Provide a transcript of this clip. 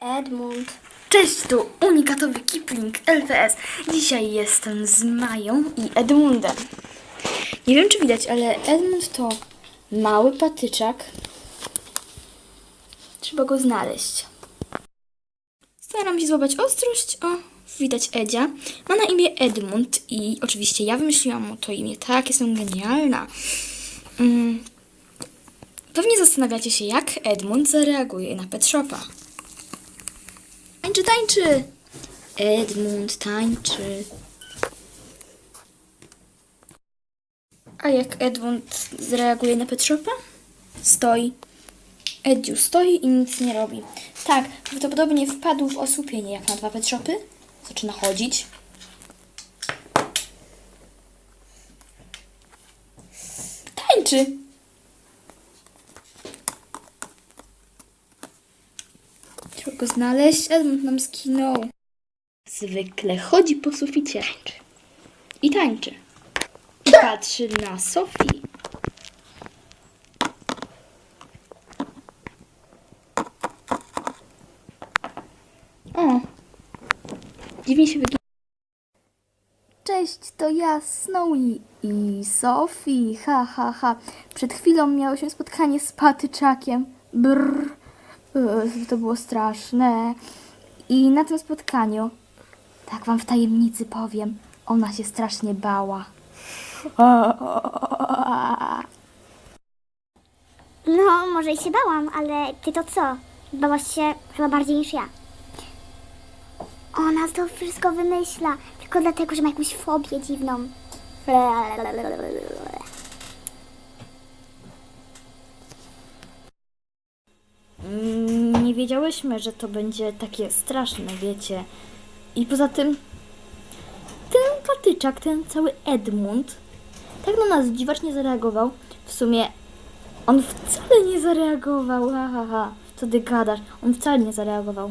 Edmund. Cześć, tu unikatowy Kipling LPS. Dzisiaj jestem z Mają i Edmundem. Nie wiem, czy widać, ale Edmund to mały patyczak. Trzeba go znaleźć. Staram się złapać ostrość. O, widać Edzia. Ma na imię Edmund i oczywiście ja wymyśliłam mu to imię. Tak, jestem genialna. Mm. Pewnie zastanawiacie się, jak Edmund zareaguje na Pet Shopa. Tańczy, tańczy! Edmund tańczy. A jak Edmund zareaguje na Pet Shopa? Stoi. Edziu stoi i nic nie robi. Tak, prawdopodobnie wpadł w osłupienie jak na dwa Pet Shopy. Zaczyna chodzić. Tańczy! Go znaleźć. Edmund nam skinął. Zwykle chodzi po suficie. Tańczy. I tańczy. I patrzy na Sofii. O. Dziwnie się wygląda. Cześć, to ja, Snowy i Sophie, ha, ha, ha. Przed chwilą miałyśmy spotkanie z patyczakiem. Brrr. Ech, To było straszne. I na tym spotkaniu, tak wam w tajemnicy powiem, ona się strasznie bała. No, może i się bałam, ale ty to co? Bałaś się chyba bardziej niż ja. Ona to wszystko wymyśla, tylko dlatego, że ma jakąś fobię dziwną. Mm, Nie wiedziałyśmy, że to będzie takie straszne, wiecie. I poza tym, ten patyczak, ten cały Edmund, tak na nas dziwacznie zareagował. W sumie on wcale nie zareagował, ha, ha, ha. Co ty gadasz? On wcale nie zareagował.